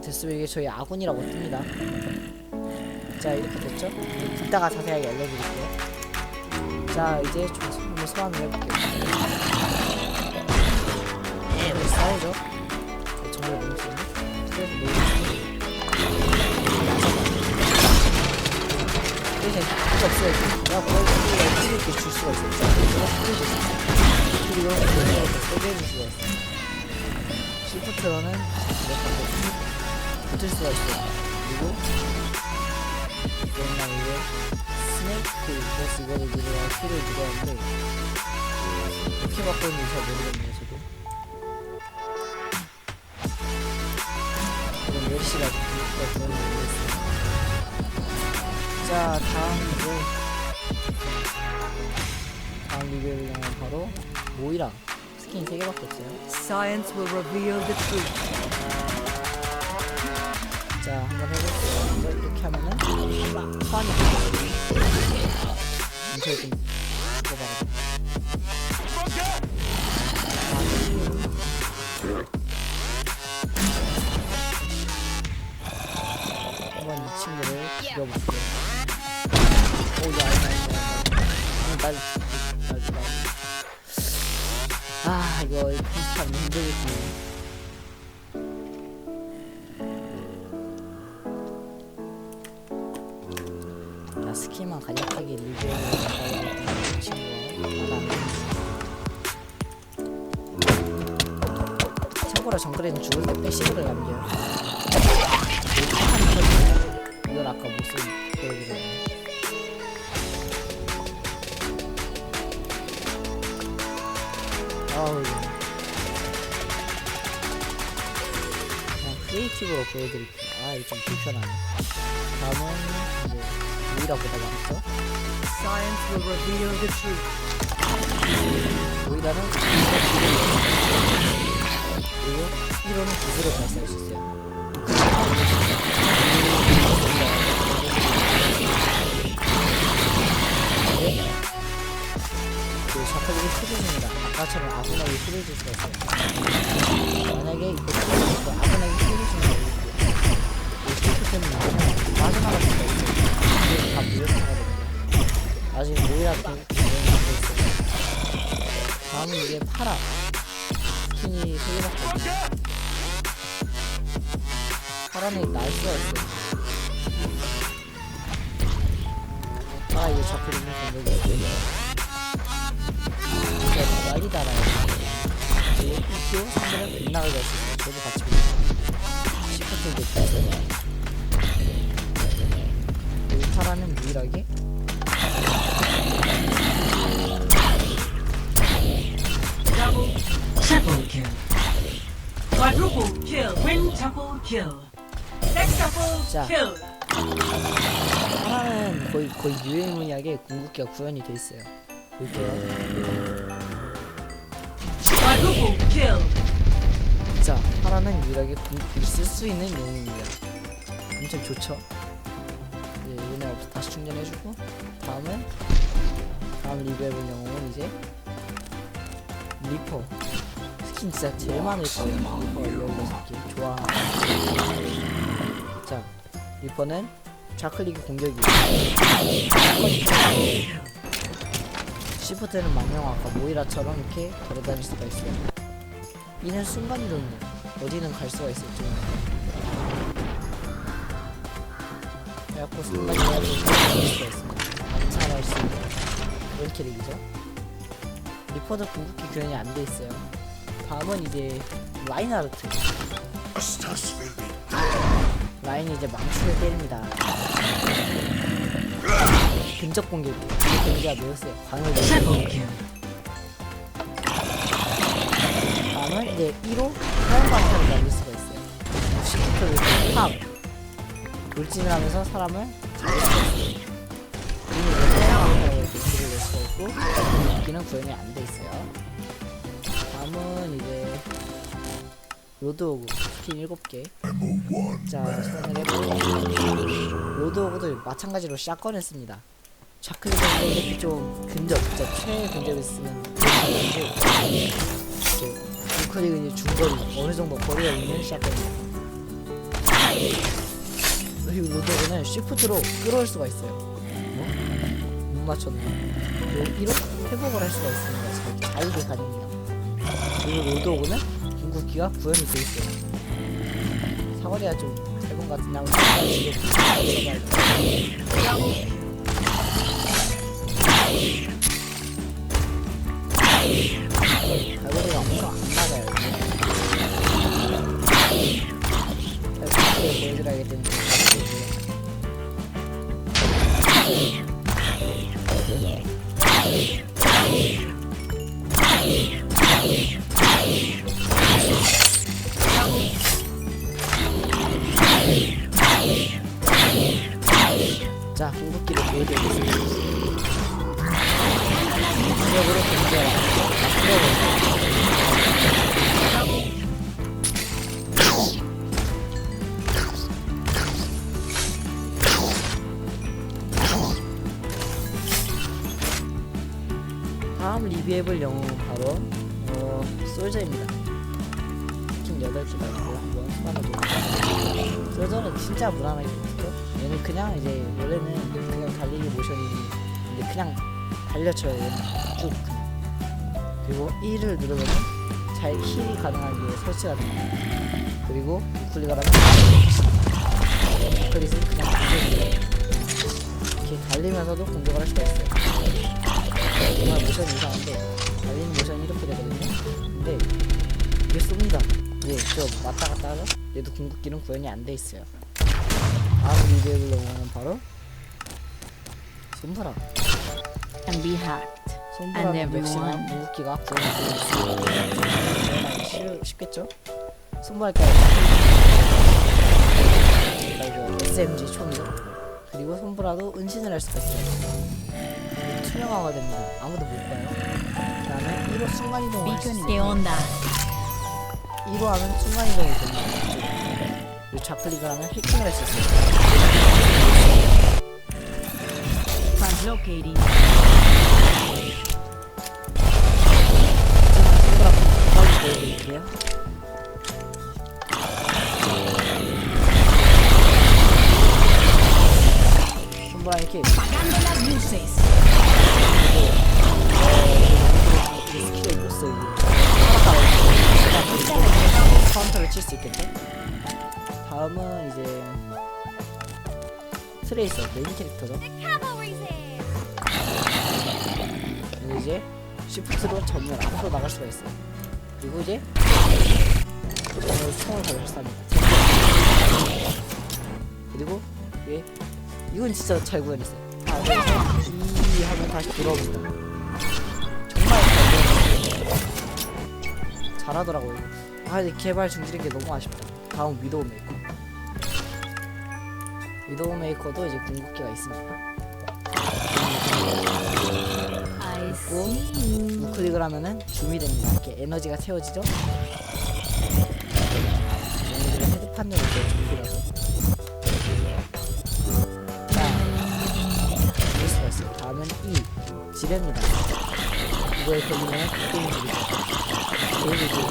이렇게 됐으면 이게 저희 아군이라고 뜹니다. 자 이렇게 됐죠? 이따가 자세하게 알려드릴게요. 자 이제 좀 소환을 해볼게요. 이걸 쌓이죠? 정말 너무 좋네. 그래서 필요 없어요. 내가 그걸 이렇게 줄 수가 있어요. 자, 내가 수 있어요. 그리고 해줄 수가 있어요. 시프트로는 이렇게 붙을 수가 있어요. 그리고 그냥 이게 스네이크 그래서 이거를 누르면 키를 누르는데 어떻게 바꾸는지 잘 모르겠네요 저도. 그럼 열시가 그니까 그런 거 모르겠어요 자 다음 이제 다음 리뷰를 하면 바로 모이라. 스킨 3개밖에 없어요. Science will reveal the truth. 자 한번 해볼게요. 이렇게 하면은 돼요 이거 좀 뽑아라 한번 이 친구를 죽여볼게요. 오야 날, 날, 날, 날. 아 이거 편집하면 힘들겠지 정글에는 죽을 때 패시브를 남겨요 이걸 아까 모습 보여드렸네. 아우 그냥 크리에이티브로 보여드릴게요. 아 이거 좀 불편하네. 다음은 이제 오이라보다 많죠 Science will reveal the truth. 오이라는 그리고 1호는 기술을 발사할 수 있어요 네. 그 샤클릭이 크해줍니다 아까처럼 힐을 줄 수가 있어요 만약에 3개밖에 없네요 파라는 날 수가 있어요 파라 이거 잡혀 있는 공격이 있고요 이게 날이 달아요 그리고 EQ 상대는 빗나가게 할수 있어요 저도 같이 보겠습니다 시프트도 있어요 이 파라는 유일하게 kill. 자. kill. 하나는 거의 거의 유일무이하게 궁극기가 구현이 돼 있어요. 볼게요. Quadruple kill. 자, 하나는 유일하게 궁극기를 쓸 수 있는 영웅입니다. 엄청 좋죠. 이제 얘네 없어 다시 충전해주고 다음은 다음 리뷰해볼 영웅은 이제 리퍼. 진짜 제일 많을 거예요. 리퍼 16개 좋아. 자, 리퍼는 자클릭 공격이 시프트는 망령 아까 모이라처럼 이렇게 걸어다닐 수가 있어요. 이는 순간 이동이에요. 어디는 갈 수가 있어요. 지금. 그래갖고 순간 이동을 할 수가 있습니다. 암살할 수 있는 그런 캐릭이죠. 리퍼도 궁극기 교환이 안 돼 있어요. 다음은 이제 라인하르트. 라인이 이제 망치를 때립니다. 근접 공격이 데미지가 매우 Triple 내고 kill. 다음은 이제 1호 화염 방사를 날릴 수가 있어요. 시프트를 탑 돌진을 하면서 사람을. 그리고 이제 화염 방사를 이렇게 길을 낼 수가 있고 무기는 구현이 안 돼 있어요. 다음은 이제 로드오그 스킨 7개 자 손을 해보고 로드오그도 마찬가지로 샷건을 씁니다 샤클릭은 이렇게 좀 근접 진짜 최애 근접을 쓰는 이제 우클릭은 이제 중거리 어느 정도 거리가 있는 샷건이에요 그리고 로드오는 쉬프트로 끌어올 수가 있어요. 어? 못 맞췄네. 이로 회복을 할 수가 있습니다. 자기 자유계 가능해요. 그리고 로드오는 궁극기가 구현이 돼 있어요. 사거리가 좀 짧은 것 같은 나무 다음 리뷰해볼 영웅은 바로 어, 솔저입니다. 팀 8개가 있고 한번 수반해보겠습니다. 솔저는 진짜 무난하게 붙죠. 얘는 그냥 이제 원래는 그냥 달리기 모션이 이제 그냥 달려쳐요. 얘는 쭉 그리고 1을 누르면 잘 힐이 가능하게 설치가 됩니다. 그리고 우클릭을 하면 우클릭은 그냥 공격이에요. 이렇게 달리면서도 공격을 할 수가 있어요. 정말 모션이 이상한데 달리는 모션이 이렇게 되거든요. 근데 이게 쏩니다. 예, 저 왔다 갔다 하죠? 얘도 궁극기는 구현이 안 돼 있어요. 다음 리뷰를 넘어가면 바로 손브라. and be hacked. And 역시나. 정말 쉽- 쉽겠죠? 이거 SMG 총이죠. 그리고 손브라도 은신을 할 수가 있어요. 투명화가 됩니다. 아무도 못 봐요. 그 다음에 1호 순간이동을 할수 있어요. ¿Qué onda? 1호 하면 순간이동이 됩니다. 그리고 좌클릭을 하면 해킹을 할 수 있어요. 보여드릴게요. 손브라 이렇게 Pagando las luces. 스킬을 못 쓰고 카운터를 칠 수 있겠죠? 다음은 이제 트레이서 메인 캐릭터죠. 이제 시프트로 전면 앞으로 나갈 수가 있어요. 이제 오늘 총을 발사합니다. 그리고 예 이건 진짜 잘 구현했어요. 아, 그래서 이 하면 다시 돌아옵니다. 정말. 잘하더라고요. 아, 근데 개발 중지된 게 너무 아쉽다. 다음 위도우 메이커. 위도우 메이커도 이제 궁극기가 있습니다. 있고. 우클릭을 하면은 줌이 됩니다. 이렇게 에너지가 채워지죠? 얘네들은 헤드판으로 이렇게 준비라서. 자, 볼 수가 있어요. 다음은 E. 지뢰입니다. 이거에 걸리면 게임 지르죠. 게임이 지르죠.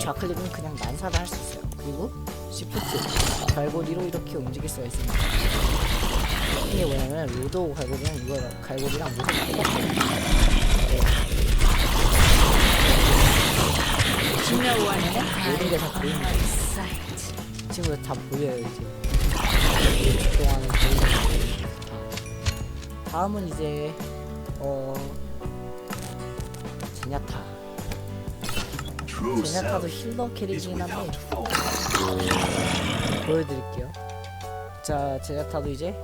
좌클릭은 그냥 난사를 할 수 있어요. 그리고 시프트, 갈고리로 이렇게 움직일 수가 있습니다. 이게 뭐냐면 로드 갈고리랑 이거 갈고리랑 one 모든 게다 보입니다. 친구들 다 보여요 이제. 그동안은 보이는 거. 다음은 이제 어 제냐타. 제냐타도 힐러 캐릭이긴 한데 보여드릴게요. 자 제냐타도 이제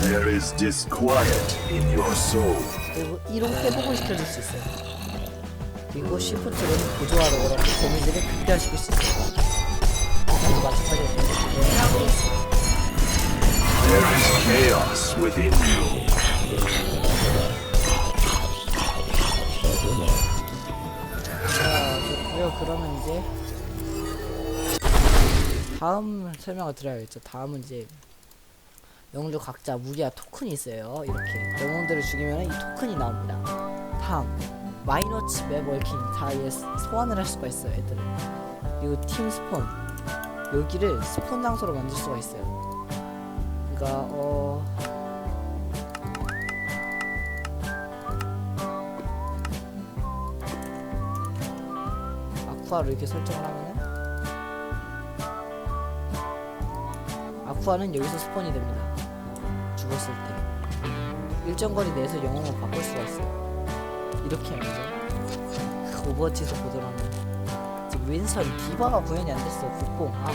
There is disquiet in your soul. 그리고 1호 회복을 시켜줄 수 있어요. 그리고 시프트로는 보조하러 데미지를 극대화시킬 수 있어요. 그리고 마찬가지로 There is chaos within you. 자, 좋고요. 그러면 이제 다음 설명을 드려야겠죠. 다음은 이제 영웅들 각자 무기와 토큰이 있어요. 이렇게 영웅들을 죽이면 이 토큰이 나옵니다. 다음 마이너치 맵 월킹 다 이제 소환을 할 수가 있어요 애들을 그리고 팀 스폰 여기를 스폰 장소로 만들 수가 있어요 그러니까 어 아쿠아로 이렇게 설정을 하면은 아쿠아는 여기서 스폰이 됩니다 죽었을 때 일정 거리 내에서 영웅을 바꿀 수가 있어요. 이렇게 하면 이제 오버워치에서 보더라면 지금 윈선 디바가 구현이 안 됐어. 국뽕. 아,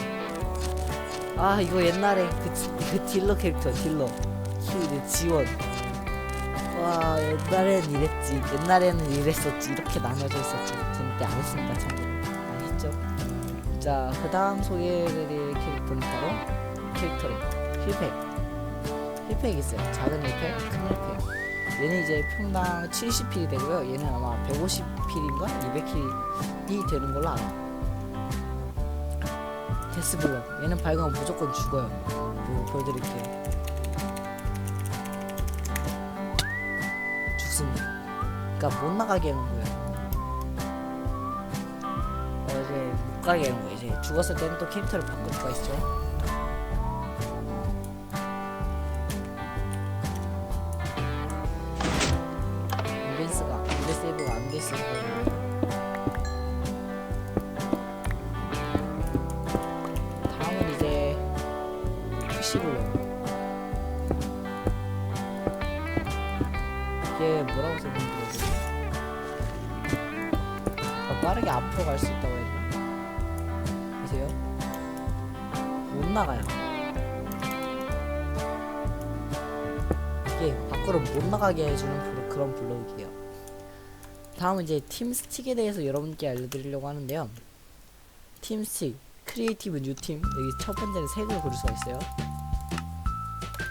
아 이거 옛날에 그, 지- 그 딜러 캐릭터 딜러. 힐 지원. 와 옛날엔 이랬지. 옛날에는 이랬었지. 이렇게 나눠져 있었지. 그때 안 했습니다 참고로 아시죠? 자그 다음 소개해드릴 캐릭터는 바로 캐릭터를 힐팩 힐팩 있어요. 작은 힐팩 큰 힐팩. 얘는 이제 평당 70필이 되고요. 얘는 아마 150필인가? 200필이 되는 걸로 알아 데스블럭. 얘는 밝으면 무조건 죽어요. 뭐 보여드릴게요. 죽습니다. 그러니까 못 나가게 하는 거예요. 어, 이제 못 가게 하는 거예요. 이제 죽었을 때는 또 캐릭터를 바꿀 수가 있죠 다음은 이제 푸시블럭 이게 뭐라고 설명드려야 되지? 더 빠르게 앞으로 갈 수 있다고 했나? 보세요 못 나가요 밖으로 못 나가게 해주는 그런 블록이에요 다음은 이제 팀 스틱에 대해서 여러분께 알려드리려고 하는데요. 팀 스틱 크리에이티브 뉴팀. 여기 첫 번째는 색을 고를 수가 있어요.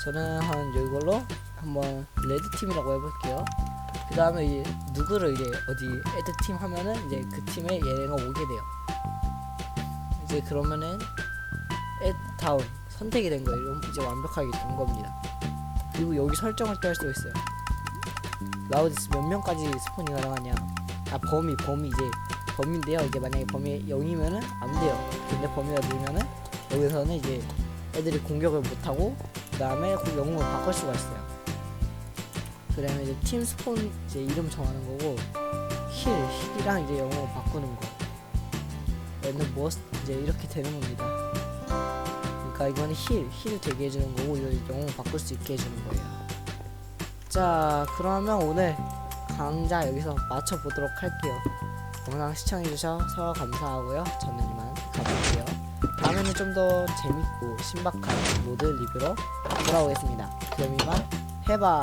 저는 한 이걸로 한번 레드 팀이라고 해볼게요. 그 다음에 이제 누구를 이제 어디 애드 팀 하면은 이제 그 팀에 얘네가 오게 돼요. 이제 그러면은 애다운 선택이 된 거예요. 이제 완벽하게 된 겁니다. 그리고 여기 설정을 또 할 수가 있어요 라우디스 몇 명까지 스폰이 가능하냐? 아 범위 범위 이제 범위인데요. 이제 만약에 범위 0이면은 안 돼요. 근데 범위가 늘면은 여기서는 이제 애들이 공격을 못하고 그 다음에 그 영웅을 바꿀 수가 있어요. 그다음에 이제 팀 스폰 이제 이름 정하는 거고 힐 힐이랑 이제 영웅을 바꾸는 거. 얘는 뭐 이제 이렇게 되는 겁니다. 그러니까 이거는 힐, 힐 되게 해주는 거고 이거 영웅 바꿀 수 있게 해주는 거예요. 자, 그러면 오늘 강좌 여기서 마쳐보도록 할게요. 영상 시청해주셔서 감사하고요. 저는 이만 가볼게요. 다음에는 좀 더 재밌고 신박한 모드 리뷰로 돌아오겠습니다. 그럼 이만 해봐.